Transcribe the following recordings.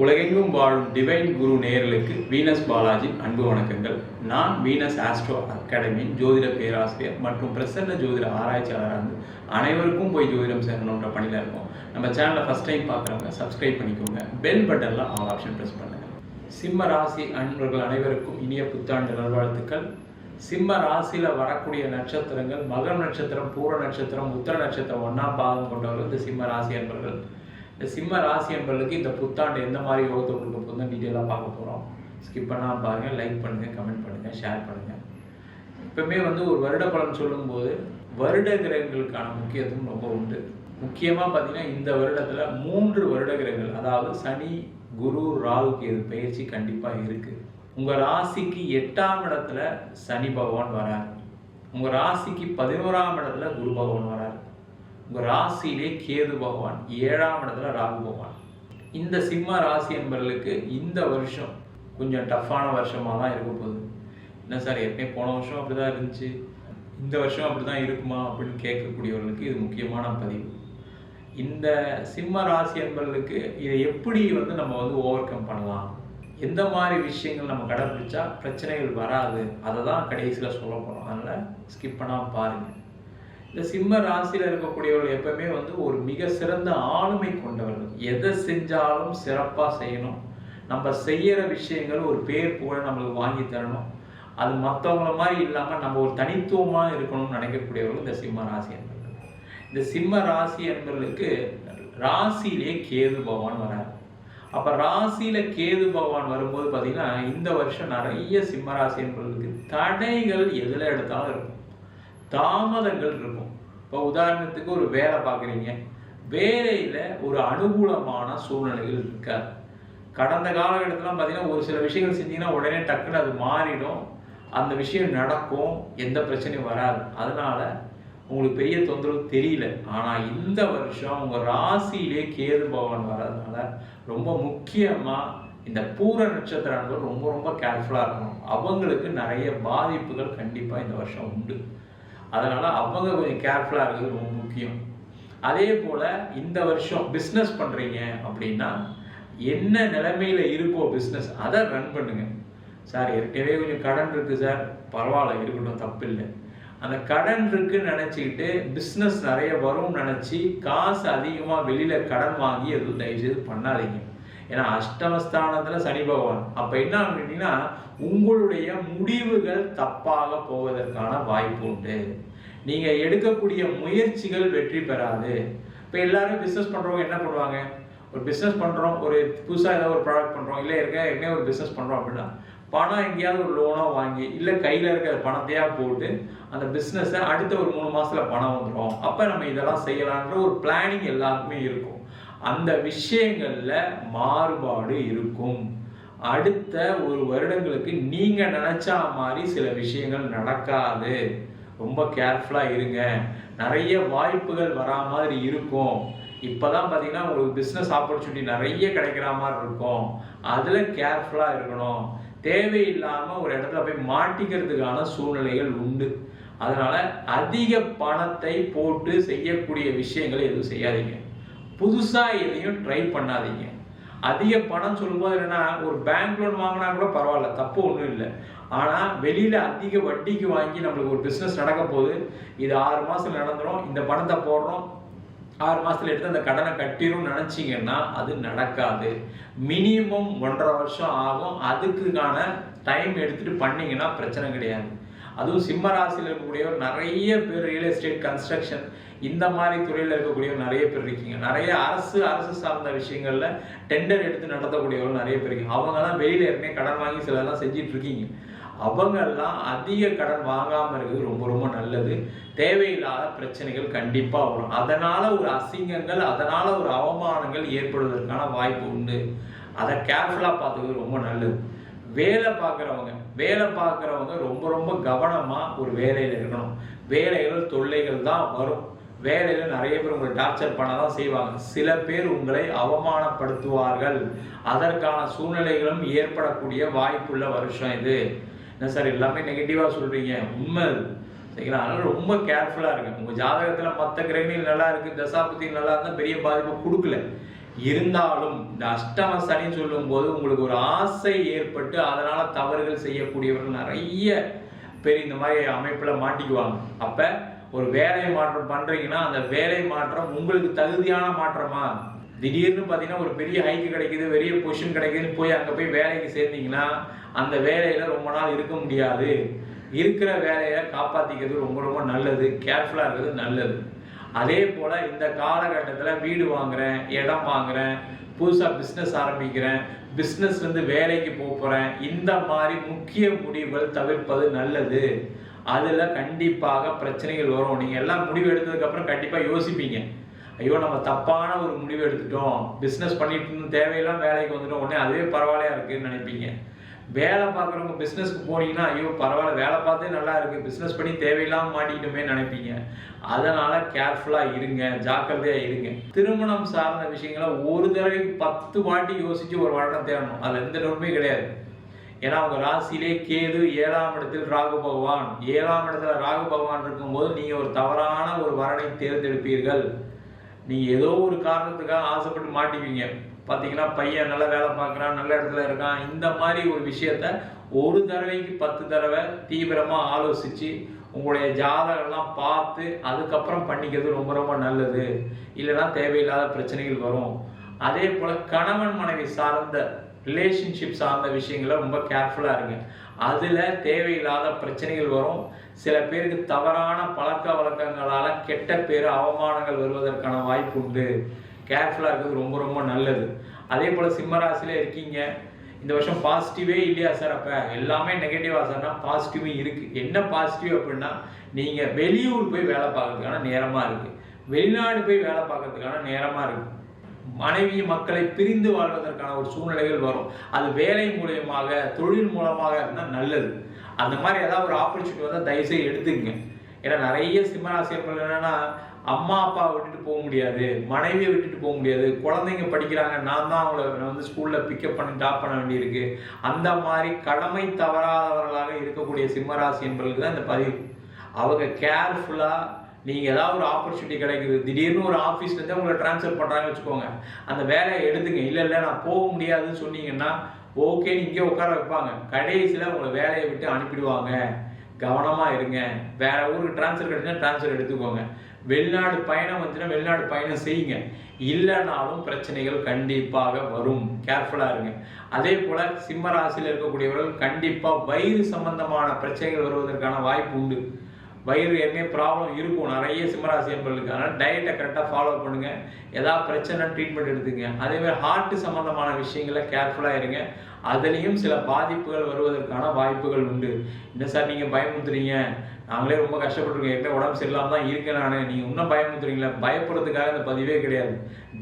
உலகெங்கும் வாழும் டிவைன் குரு நேர்களுக்கு வீனஸ் பாலாஜி அன்பு வணக்கங்கள். நான் வீனஸ் ஆஸ்ட்ரோ அகாடமியின் ஜோதிட பேராசிரியர் மற்றும் பிரசன்ன ஜோதிட ஆராய்ச்சியாளராக இருந்து அனைவருக்கும் போய் ஜோதிடம் சேரணுன்ற பணியில் இருக்கோம். நம்ம சேனலை ஃபஸ்ட் டைம் பார்க்குறவங்க சப்ஸ்கிரைப் பண்ணிக்கோங்க. பெல் பட்டனில் ஆல் ஆப்ஷன் ப்ரெஸ் பண்ணுங்கள் சிம்ம ராசி அன்பர்கள் அனைவருக்கும் இனிய புத்தாண்டு நல்வாழ்த்துக்கள். சிம்ம ராசியில் வரக்கூடிய நட்சத்திரங்கள் மகர நட்சத்திரம் பூர நட்சத்திரம் உத்தர நட்சத்திரம் ஒன்றாம் பாதம் கொண்டவர்கள் இந்த சிம்ம ராசி அன்பர்கள். இந்த சிம்ம ராசி அன்பர்களுக்கு இந்த புத்தாண்டு எந்த மாதிரி யோகத்தை கொடுக்க போதும் டீட்டெயிலாக பார்க்க போகிறோம் ஸ்கிப் பண்ணால் பாருங்கள் லைக் பண்ணுங்கள் கமெண்ட் பண்ணுங்கள் ஷேர் பண்ணுங்கள் எப்பவுமே வந்து ஒரு வருட பலன் சொல்லும்போது வருட கிரகங்களுக்கான முக்கியத்துவம் ரொம்ப உண்டு. முக்கியமாக பார்த்தீங்கன்னா இந்த வருடத்தில் மூன்று வருட கிரகங்கள் அதாவது சனி குரு ராகுக்கு கேது பயிற்சி கண்டிப்பாக இருக்குது உங்கள் ராசிக்கு எட்டாம் இடத்துல சனி பகவான் வரார். உங்கள் ராசிக்கு பதினோராம் இடத்துல குரு பகவான் வரார். உங்கள் ராசியிலே கேது பகவான் ஏழாம் இடத்துல ராகு பகவான். இந்த சிம்ம ராசி என்பவர்களுக்கு இந்த வருஷம் கொஞ்சம் டஃப்பான வருஷமாக தான் இருக்க போகுது. என்ன சார் ஏற்கனவே போன வருஷம் அப்படி தான் இருந்துச்சு. இந்த வருஷம் அப்படிதான் இருக்குமா அப்படின்னு கேட்கக்கூடியவர்களுக்கு இது முக்கியமான பதிவு. இந்த சிம்ம ராசி என்பவர்களுக்கு இதை எப்படி வந்து நம்ம வந்து ஓவர் கம் பண்ணலாம்? எந்த மாதிரி விஷயங்கள் நம்ம கடைபிடிச்சா பிரச்சனைகள் வராது? அதை தான் கடைசியில் சொல்ல போகிறோம் அதனால் ஸ்கிப் பண்ணாமல் பாருங்கள் இந்த சிம்ம ராசியில் இருக்கக்கூடியவர்கள் எப்பவுமே வந்து ஒரு மிக சிறந்த ஆளுமை கொண்டவர்கள். எதை செஞ்சாலும் சிறப்பாக செய்யணும். நம்ம செய்கிற விஷயங்கள் ஒரு பேர் புகழ் நம்மளுக்கு வாங்கி தரணும். அது மற்றவங்கள மாதிரி இல்லாமல் நம்ம ஒரு தனித்துவமாக இருக்கணும்னு நினைக்கக்கூடியவர்கள் இந்த சிம்ம ராசி என்பர்கள் இந்த சிம்ம ராசி என்பர்களுக்கு ராசியிலே கேது பகவான் வரார். அப்போ ராசியில் கேது பகவான் வரும்போது பார்த்திங்கன்னா இந்த வருஷம் நிறைய சிம்ம ராசி என்பர்களுக்கு தடைகள் எதில் எடுத்தாலும் இருக்கும். தாமதங்கள் இருக்கும். இப்போ உதாரணத்துக்கு ஒரு வேலை பார்க்குறீங்க. வேலையில் ஒரு அனுகூலமான சூழ்நிலைகள் இருக்காது. கடந்த காலகட்டத்தில் பார்த்தீங்கன்னா ஒரு சில விஷயங்கள் செஞ்சீங்கன்னா உடனே டக்குன்னு அது மாறிடும். அந்த விஷயம் நடக்கும். எந்த பிரச்சனையும் வராது. அதனால் உங்களுக்கு பெரிய தொந்தரவு தெரியல. ஆனால் இந்த வருஷம் உங்கள் ராசியிலே கேது பகவான் வர்றதுனால ரொம்ப முக்கியமாக இந்த பூர நட்சத்திரங்கள் ரொம்ப ரொம்ப கேர்ஃபுல்லாக இருக்கணும். அவங்களுக்கு நிறைய பாதிப்புகள் கண்டிப்பாக இந்த வருஷம் உண்டு. அதனால் அவங்க கொஞ்சம் கேர்ஃபுல்லாக இருக்கிறது ரொம்ப முக்கியம். அதே போல் இந்த வருஷம் பிஸ்னஸ் பண்ணுறீங்க அப்படின்னா என்ன நிலைமையில் இருக்கோ பிஸ்னஸ் அதை ரன் பண்ணுங்கள் சார் ஏற்கனவே கொஞ்சம் கடன் இருக்குது சார். பரவாயில்ல இருக்கட்டும் தப்பு இல்லை அந்த கடன் இருக்குன்னு நினச்சிக்கிட்டு பிஸ்னஸ் நிறைய வரும்னு நினச்சி காசு அதிகமாக வெளியில் கடன் வாங்கி எதுவும் தயவுசெய்து பண்ணாதீங்க. ஏன்னா அஷ்டமஸ்தானத்தில் சனி பகவான். அப்போ என்ன அப்படின்னா உங்களுடைய முடிவுகள் தப்பாக போவதற்கான வாய்ப்பு உண்டு. நீங்கள் எடுக்கக்கூடிய முயற்சிகள் வெற்றி பெறாது. இப்போ எல்லாரும் பிஸ்னஸ் பண்ணுறவங்க என்ன பண்ணுவாங்க? ஒரு பிஸ்னஸ் பண்ணுறோம் ஒரு புதுசாக ஏதாவது ஒரு ப்ராடக்ட் பண்ணுறோம் இல்லை இருக்க ஏற்கனவே ஒரு பிஸ்னஸ் பண்ணுறோம் அப்படின்னா பணம் எங்கேயாவது ஒரு லோனோ வாங்கி இல்லை கையில் இருக்கிற பணத்தையா போட்டு அந்த பிஸ்னஸை அடுத்த ஒரு மூணு மாசத்துல பணம் வந்துடும் அப்போ நம்ம இதெல்லாம் செய்யலான்ற ஒரு பிளானிங் எல்லாருக்குமே இருக்கும். அந்த விஷயங்கள்ல மாறுபாடு இருக்கும். அடுத்த ஒரு வருடங்களுக்கு நீங்க நினைச்சா மாதிரி சில விஷயங்கள் நடக்காது. ரொம்ப கேர்ஃபுல்லா இருங்க. நிறைய வாய்ப்புகள் வரா மாதிரி இருக்கும். இப்போதான் பார்த்தீங்கன்னா உங்களுக்கு பிஸ்னஸ் ஆப்பர்ச்சுனிட்டி நிறைய கிடைக்கிற மாதிரி இருக்கும். அதில் கேர்ஃபுல்லாக இருக்கணும். தேவையில்லாமல் ஒரு இடத்துல போய் மாட்டிக்கிறதுக்கான சூழ்நிலைகள் உண்டு. அதனால் அதிக பணத்தை போட்டு செய்யக்கூடிய விஷயங்களை எதுவும் செய்யாதீங்க. புதுசாக எதையும் ட்ரை பண்ணாதீங்க. அதிக பணம் சொல்லும்போது என்னன்னா ஒரு பேங்க் லோன் வாங்கினா கூட பரவாயில்ல தப்பு ஒன்றும் இல்லை. ஆனால் வெளியில் அதிக வட்டிக்கு வாங்கி நம்மளுக்கு ஒரு பிஸ்னஸ் நடக்க போகுது. இது ஆறு மாதத்தில் நடந்துடும் இந்த பணத்தை போடுறோம். ஆறு மாதத்தில் எடுத்து அந்த கடனை கட்டிடும் நினச்சிங்கன்னா அது நடக்காது. மினிமம் ஒன்றரை வருஷம் ஆகும். அதுக்குக்கான டைம் எடுத்துட்டு பண்ணிங்கன்னா பிரச்சனை கிடையாது. அதுவும் சிம்ம ராசியில் இருக்கக்கூடியவர் நிறைய பேர் ரியல் எஸ்டேட் கன்ஸ்ட்ரக்ஷன் இந்த மாதிரி துறையில் இருக்கக்கூடியவர் நிறைய பேர் இருக்கீங்க. நிறைய அரசு அரசு சார்ந்த விஷயங்களில் டெண்டர் எடுத்து நடத்தக்கூடியவர்கள் நிறைய பேர் இருக்கீங்க. அவங்க தான் வெளியில ஏற்கனவே கடன் வாங்கி சிலதெல்லாம் செஞ்சிட்டு இருக்கீங்க அவங்கெல்லாம் அதிக கடன் வாங்காமல் இருக்கிறது ரொம்ப ரொம்ப நல்லது. தேவையில்லாத பிரச்சனைகள் கண்டிப்பாக வரும். அதனால் ஒரு அசிங்கங்கள் அதனால் ஒரு அவமானங்கள் ஏற்படுவதற்கான வாய்ப்பு உண்டு. அதை கேர்ஃபுல்லாக பார்த்துக்கிறது ரொம்ப நல்லது. வேலை பார்க்குறவங்க வேலை பார்க்குறவங்க ரொம்ப ரொம்ப கவனமாக ஒரு வேலையில் இருக்கணும். வேலைகள் தொல்லைகள் தான் வரும். வேலையில் நிறைய பேர் உங்களை டார்ச்சர் பண்ண தான் செய்வாங்க. சில பேர் உங்களை அவமானப்படுத்துவார்கள். அதற்கான சூழ்நிலைகளும் ஏற்படக்கூடிய வாய்ப்புள்ள வருஷம் இது. என்ன சார் எல்லாமே நெகட்டிவாக சொல்கிறீங்க உண்மை சரிங்களா? அதனால் ரொம்ப கேர்ஃபுல்லாக இருங்க. உங்கள் ஜாதகத்தில் மற்ற கிரகணிகள் நல்லா இருக்குது தசாபதி நல்லா இருந்தால் பெரிய பாதிப்பு கொடுக்கல. இருந்தாலும் இந்த அஷ்டம சனின்னு சொல்லும்போது உங்களுக்கு ஒரு ஆசை ஏற்பட்டு அதனால் தவறுகள் செய்யக்கூடியவர்கள் நிறைய பேர் இந்த மாதிரி அமைப்பில் மாட்டிக்குவாங்க. அப்போ ஒரு வேலை மாற்றம் பண்ணுறீங்கன்னா அந்த வேலை மாற்றம் உங்களுக்கு தகுதியான மாற்றமா? திடீர்னு பார்த்தீங்கன்னா ஒரு பெரிய ஹைக்கு கிடைக்குது பெரிய பொசிஷன் கிடைக்குதுன்னு போய் அங்கே போய் வேலைக்கு சேர்ந்தீங்கன்னா அந்த வேலையில் ரொம்ப நாள் இருக்க முடியாது. இருக்கிற வேலையை காப்பாற்றிக்கிறது ரொம்ப ரொம்ப நல்லது. கேர்ஃபுல்லாக இருக்கிறது நல்லது. அதே போல் இந்த காலகட்டத்தில் வீடு வாங்குறேன் இடம் வாங்குறேன் புதுசாக பிஸ்னஸ் ஆரம்பிக்கிறேன் பிஸ்னஸ்லேருந்து வேலைக்கு போக போகிறேன் இந்த மாதிரி முக்கிய முடிவுகள் தவிர்ப்பது நல்லது. அதில் கண்டிப்பாக பிரச்சனைகள் வரும். நீங்கள் எல்லாம் முடிவு எடுத்ததுக்கப்புறம் கண்டிப்பாக யோசிப்பீங்க. ஐயோ நம்ம தப்பான ஒரு முடிவு எடுத்துட்டோம். பிஸ்னஸ் பண்ணிட்டு இருந்தோம். தேவையெல்லாம் வேலைக்கு வந்துட்டோம். உடனே அதுவே பரவாயில்லையா இருக்குன்னு நினைப்பீங்க. வேலை பார்க்குறவங்க பிஸ்னஸ்க்கு போனீங்கன்னா ஐயோ பரவாயில்ல வேலை பார்த்தே நல்லா இருக்குது பிஸ்னஸ் பண்ணி தேவையில்லாமல் மாட்டிக்கிட்டுமே நினைப்பீங்க. அதனால் கேர்ஃபுல்லாக இருங்க ஜாக்கிரதையாக இருங்க. திருமணம் சார்ந்த விஷயங்களை ஒரு தடவைக்கு பத்து வாட்டி யோசித்து ஒரு வருடம் தேடணும். அதில் எந்த டவுட்டுமே கிடையாது. ஏன்னா அவங்க ராசியிலே கேது ஏழாம் இடத்தில் ராகு பகவான். ஏழாம் இடத்துல ராகு பகவான் இருக்கும்போது நீங்கள் ஒரு தவறான ஒரு வரனை தேர்ந்தெடுப்பீர்கள். நீங்கள் ஏதோ ஒரு காரணத்துக்காக ஆசைப்பட்டு மாட்டிப்பீங்க. பார்த்தீங்கன்னா பையன் நல்ல வேலை பார்க்குறான் நல்ல இடத்துல இருக்கான். இந்த மாதிரி ஒரு விஷயத்த ஒரு தடவைக்கு பத்து தடவை தீவிரமாக ஆலோசித்து உங்களுடைய ஜாதகம்லாம் பார்த்து அதுக்கப்புறம் பண்ணிக்கிறது ரொம்ப ரொம்ப நல்லது. இல்லைன்னா தேவையில்லாத பிரச்சனைகள் வரும். அதே போல் கணவன் மனைவி சார்ந்த ரிலேஷன்ஷிப் சார்ந்த விஷயங்களை ரொம்ப கேர்ஃபுல்லாக இருங்க. அதில் தேவையில்லாத பிரச்சனைகள் வரும். சில பேருக்கு தவறான பழக்க வழக்கங்களால் கெட்ட பேர் அவமானங்கள் வருவதற்கான வாய்ப்பு உண்டு. கேர்ஃபுல்லாக இருக்கிறது ரொம்ப ரொம்ப நல்லது. அதே போல் சிம்மராசியில் இருக்கீங்க. இந்த வருஷம் பாசிட்டிவே இல்லையா சார் அப்போ எல்லாமே நெகட்டிவாக சார்னா பாசிட்டிவும் இருக்குது என்ன பாசிட்டிவ் அப்படின்னா நீங்கள் வெளியூர் போய் வேலை பார்க்கறதுக்கான நேரமாக இருக்குது வெளிநாடு போய் வேலை பார்க்கறதுக்கான நேரமாக இருக்குது மனைவி மக்களை பிரிந்து வாழ்வதற்கான ஒரு சூழ்நிலைகள் வரும். அது வேலை மூலியமாக தொழில் மூலமாக இருந்தால் நல்லது. அந்த மாதிரி ஏதாவது ஒரு ஆப்பர்ச்சுனிட்டி வந்தால் தயவுசெய்து எடுத்துக்கங்க. ஏன்னா நிறைய சிம்மராசியர்கள் என்னென்னா அம்மா அப்பா விட்டுட்டு போக முடியாது. மனைவியை விட்டுட்டு போக முடியாது. குழந்தைங்க படிக்கிறாங்க. நான் தான் அவங்கள வந்து ஸ்கூல்ல பிக்கப் பண்ணி டாப் பண்ண வேண்டியிருக்கு. அந்த மாதிரி கடமை தவறாதவர்களாக இருக்கக்கூடிய சிம்மராசி என்பவர்களுக்கு தான் இந்த பதிவு. அவங்க கேர்ஃபுல்லா நீங்க ஏதாவது ஒரு ஆப்பர்ச்சுனிட்டி கிடைக்குது. திடீர்னு ஒரு ஆஃபீஸ்ல இருந்து உங்களை ட்ரான்ஸ்ஃபர் பண்ணுறாங்கன்னு வச்சுக்கோங்க. அந்த வேலையை எடுத்துங்க. இல்ல இல்ல நான் போக முடியாதுன்னு சொன்னீங்கன்னா ஓகே இங்கே உட்கார வைப்பாங்க. கடைசியில உங்களை வேலையை விட்டு அனுப்பிடுவாங்க. கவனமா இருங்க. வேற ஊருக்கு ட்ரான்ஸ்ஃபர் கிடைச்சா ட்ரான்ஸ்ஃபர் எடுத்துக்கோங்க. வெளிநாடு பயணம் வந்துச்சுன்னா வெளிநாடு பயணம் செய்யுங்க. இல்லைனாலும் பிரச்சனைகள் கண்டிப்பாக வரும். கேர்ஃபுல்லாக இருங்க. அதே போல் சிம்ம ராசியில் இருக்கக்கூடியவர்கள் கண்டிப்பாக வயிறு சம்பந்தமான பிரச்சனைகள் வருவதற்கான வாய்ப்பு உண்டு. வயிறு ஏற்கனவே ப்ராப்ளம் இருக்கும். நிறைய சிம்மராசி என்பர்களுக்கு அதனால் டயட்டை கரெக்டாக ஃபாலோ பண்ணுங்கள் ஏதாவது பிரச்சனை ட்ரீட்மெண்ட் எடுத்துங்க அதேமாதிரி ஹார்ட்டு சம்மந்தமான விஷயங்களை கேர்ஃபுல்லாக இருங்க. அதுலேயும் சில பாதிப்புகள் வருவதற்கான வாய்ப்புகள் உண்டு. என்ன சார் நீங்கள் பயமுத்துறீங்க நாங்களே ரொம்ப கஷ்டப்பட்டுருக்கோம். ஏற்கனவே உடம்பு சரியில்லாமல் தான் இருக்கேன் நான். நீங்கள் இன்னும் பயமுத்துறீங்களே பயப்படுறதுக்காக இந்த பதிவே கிடையாது.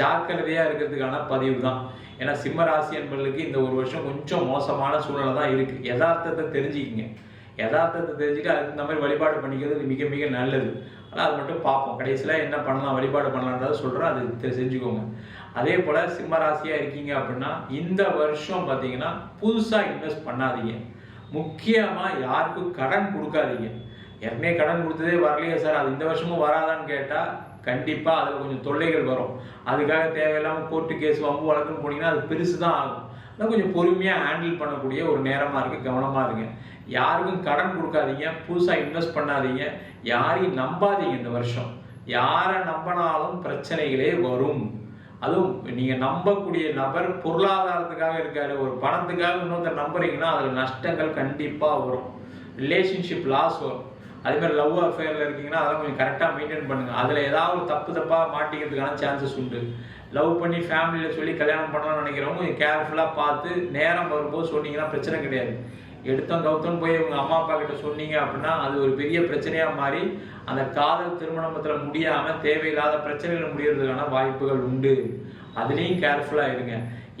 ஜாக்கிரதையாக இருக்கிறதுக்கான பதிவு தான். ஏன்னா சிம்ம ராசி என்பவர்களுக்கு இந்த ஒரு வருஷம் கொஞ்சம் மோசமான சூழ்நிலை தான் இருக்குது யதார்த்தத்தை தெரிஞ்சுக்கிங்க. யதார்த்தத்தை தெரிஞ்சுட்டு அதுக்கு இந்த மாதிரி வழிபாடு பண்ணிக்கிறது மிக மிக நல்லது. ஆனால் அது மட்டும் பார்ப்போம். கடைசியில் என்ன பண்ணலாம் வழிபாடு பண்ணலான்றதை சொல்கிறோம் அது செஞ்சுக்கோங்க அதே போல் சிம்ம ராசியாக இருக்கீங்க அப்படின்னா இந்த வருஷம் பார்த்தீங்கன்னா புதுசாக இன்வெஸ்ட் பண்ணாதீங்க. முக்கியமாக யாருக்கும் கடன் கொடுக்காதீங்க. ஏற்கனவே கடன் கொடுத்ததே வரலையே சார். அது இந்த வருஷமும் வராதான்னு கேட்டால் கண்டிப்பாக அதில் கொஞ்சம் தொல்லைகள் வரும். அதுக்காக தேவையில்லாமல் கோர்ட்டு கேஸ் வம்பு வழக்குன்னு போனீங்கன்னா அது பெருசு தான் ஆகும். ஆனால் கொஞ்சம் பொறுமையாக ஹேண்டில் பண்ணக்கூடிய ஒரு நேரமாக இருக்குது கவனமாக இருங்க. யாருக்கும் கடன் கொடுக்காதீங்க. புதுசாக இன்வெஸ்ட் பண்ணாதீங்க. யாரையும் நம்பாதீங்க இந்த வருஷம். யாரை நம்பினாலும் பிரச்சனைகளே வரும். அதுவும் நீங்கள் நம்பக்கூடிய நபர் பொருளாதாரத்துக்காக இருக்காரு. ஒரு பணத்துக்காக இன்னொருத்தர் நம்புறீங்கன்னா அதில் நஷ்டங்கள் கண்டிப்பாக வரும். ரிலேஷன்ஷிப் லாஸ் வரும். அதே மாதிரி லவ் அஃபேரில் இருக்கீங்கன்னா அதெல்லாம் கொஞ்சம் கரெக்டாக மெயின்டைன் பண்ணுங்கள் அதில் ஏதாவது ஒரு தப்பு தப்பாக மாட்டிக்கிறதுக்கான சான்சஸ் உண்டு. லவ் பண்ணி ஃபேமிலியில் சொல்லி கல்யாணம் பண்ணலாம்னு நினைக்கிறவங்க கொஞ்சம் பார்த்து நேரம் வரும்போது சொன்னீங்கன்னா பிரச்சனை கிடையாது. எடுத்தோம் கவுத்தோம் போய் உங்கள் அம்மா அப்பா கிட்ட சொன்னீங்க அப்படின்னா அது ஒரு பெரிய பிரச்சனையாக மாறி அந்த காதல் திருமணத்தில் முடியாமல் தேவையில்லாத பிரச்சனைகள் முடியறதுக்கான வாய்ப்புகள் உண்டு. அதுலேயும் கேர்ஃபுல்லாக இருங்க.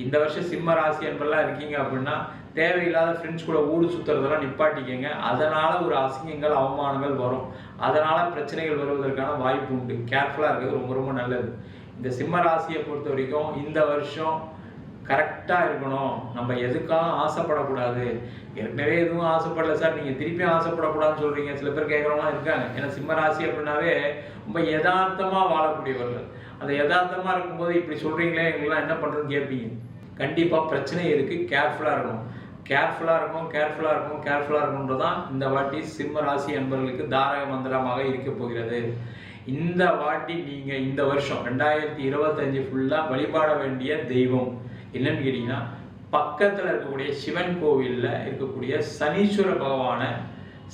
இந்த வருஷம் சிம்ம ராசி என்பெல்லாம் இருக்கீங்க அப்படின்னா தேவையில்லாத ஃப்ரெண்ட்ஸ் கூட ஊடு சுற்றுறதெல்லாம் நிப்பாட்டிக்கங்க. அதனால் ஒரு அசிங்கங்கள் அவமானங்கள் வரும். அதனால் பிரச்சனைகள் வருவதற்கான வாய்ப்பு உண்டு. கேர்ஃபுல்லாக இருக்கிறது ரொம்ப ரொம்ப நல்லது. இந்த சிம்ம ராசியை பொறுத்த வரைக்கும் இந்த வருஷம் கரெக்டாக இருக்கணும். நம்ம எதுக்காக ஆசைப்படக்கூடாது? ஏற்கனவே எதுவும் ஆசைப்படல சார். நீங்கள் திருப்பியும் ஆசைப்படக்கூடாதுன்னு சொல்கிறீங்க சில பேர் கேட்குறவங்களாம் இருக்காங்க. ஏன்னா சிம்ம ராசி அப்படின்னாவே ரொம்ப யதார்த்தமாக வாழக்கூடியவர்கள். அந்த யதார்த்தமாக இருக்கும்போது இப்படி சொல்றீங்களே எங்களாம் என்ன பண்றதுன்னு கேட்பீங்க. கண்டிப்பாக பிரச்சனை இருக்கு. கேர்ஃபுல்லா இருக்கணும். கேர்ஃபுல்லாக இருக்கும் கேர்ஃபுல்லாக இருக்கும் கேர்ஃபுல்லா தான் இந்த வாட்டி சிம்ம ராசி என்பவர்களுக்கு தாரக மந்திரமாக இருக்க போகிறது. இந்த வாட்டி நீங்கள் இந்த வருஷம் ரெண்டாயிரத்தி இருபத்தஞ்சு ஃபுல்லாக வழிபாட வேண்டிய தெய்வம். என்னன்னு கேட்டிங்கன்னா பக்கத்தில் இருக்கக்கூடிய சிவன் கோவிலில் இருக்கக்கூடிய சனீஸ்வர பகவானை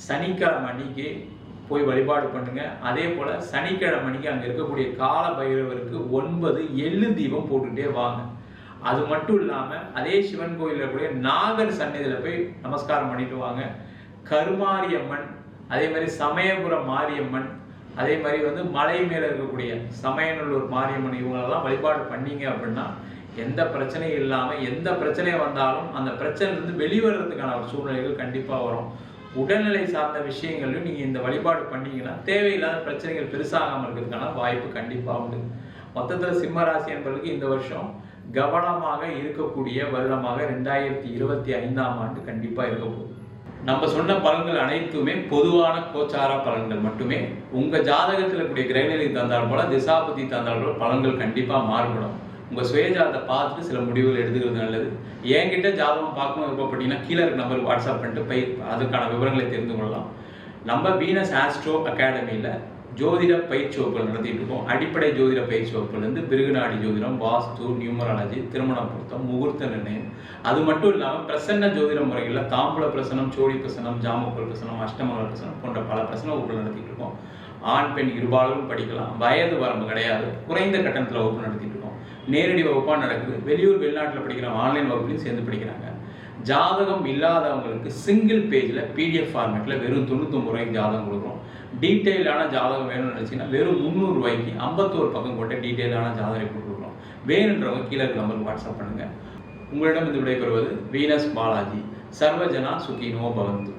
சனிக்கிழமை அன்னைக்கு போய் வழிபாடு பண்ணுங்க. அதே போல் சனிக்கிழமை அன்னைக்கு அங்கே இருக்கக்கூடிய கால பைரவருக்கு ஒன்பது எள்ளு தீபம் போட்டுகிட்டே வாங்க. அது மட்டும் இல்லாமல் அதே சிவன் கோயிலில் இருக்கக்கூடிய நாகர் சந்நிதியில போய் நமஸ்காரம் பண்ணிட்டு வாங்க. கருமாரியம்மன் அதே மாதிரி சமயபுரம் மாரியம்மன் அதே மாதிரி வந்து மலை மேலே இருக்கக்கூடிய சமயநல்லூர் மாரியம்மன் இவங்களெல்லாம் வழிபாடு பண்ணீங்க அப்படின்னா எந்த பிரச்சனையும் இல்லாமல் எந்த பிரச்சனை வந்தாலும் அந்த பிரச்சனையிலிருந்து வெளிவரதுக்கான ஒரு சூழ்நிலைகள் கண்டிப்பாக வரும். உடல்நிலை சார்ந்த விஷயங்களையும் நீங்கள் இந்த வழிபாடு பண்ணீங்கன்னா தேவையில்லாத பிரச்சனைகள் பெருசாகாமல் இருக்கிறதுக்கான வாய்ப்பு கண்டிப்பாக உண்டு. மொத்தத்தில் சிம்ம ராசி என்பதற்கு இந்த வருஷம் கவனமாக இருக்கக்கூடிய வருடமாக ரெண்டாயிரத்தி இருபத்தி ஐந்தாம் ஆண்டு கண்டிப்பாக இருக்க போகுது. நம்ம சொன்ன பலன்கள் அனைத்துமே பொதுவான கோச்சார பலன்கள் மட்டுமே. உங்க ஜாதகத்தில் இருக்கக்கூடிய கிரகநிலை தந்தால் போல திசாபதி தந்தால் போல பலன்கள் கண்டிப்பாக மாறுபடும். உங்கள் சுயஜாதத்தை பார்த்துட்டு சில முடிவுகள் எடுத்துக்கிறது நல்லது. என்கிட்ட ஜாதகம் பார்க்கணும் விருப்பப்பட்டீங்கன்னா கீழே இருக்க நம்பருக்கு வாட்ஸ்அப் பண்ணிட்டு போய் அதுக்கான விவரங்களை தெரிந்து கொள்ளலாம். நம்ம வீனஸ் ஆஸ்ட்ரோ அகாடமியில் ஜோதிட பயிற்சி வகுப்புகள் நடத்திட்டு இருக்கோம் அடிப்படை ஜோதிட பயிற்சி வகுப்புலேருந்து பிருகுநாடி ஜோதிடம் வாஸ்து நியூமராலஜி திருமண பொருத்தம் முகூர்த்த நிர்ணயம். அது மட்டும் இல்லாமல் பிரசன்ன ஜோதிட முறைகளில் தாம்பூல பிரசனம் சோழி பிரசனம் ஜாமக்கோல் பிரசனம் அஷ்டமங்கல பிரசனம் போன்ற பல பிரசன வகுப்புகள் நடத்திட்டு இருக்கோம் ஆண் பெண் இருபாலரும் படிக்கலாம். வயது வரம்பு கிடையாது. குறைந்த கட்டணத்தில் வகுப்பு நடத்திட்டு இருக்கோம் நேரடி வகுப்பாக நடக்குது. வெளியூர் வெளிநாட்டில் படிக்கிற ஆன்லைன் வகுப்புலையும் சேர்ந்து படிக்கிறாங்க. ஜாதகம் இல்லாதவங்களுக்கு சிங்கிள் பேஜில் பிடிஎஃப் ஃபார்மேட்டில் வெறும் தொண்ணூத்தொம்பது ரூபாய்க்கு ஜாதகம் கொடுக்குறோம். டீட்டெயிலான ஜாதகம் வேணும்னு நினச்சிங்கன்னா வெறும் முந்நூறு ரூபாய்க்கு ஐம்பத்தோரு பக்கம் போட்ட டீட்டெயிலான ஜாதகம் கொடுக்குறோம். வேணுன்றவங்க கீழே இருக்க நம்பருக்கு வாட்ஸ்அப் பண்ணுங்கள் உங்களிடம் இது விடைபெறுவது வீனஸ் பாலாஜி. சர்வஜனா சுகினோ பவந்து.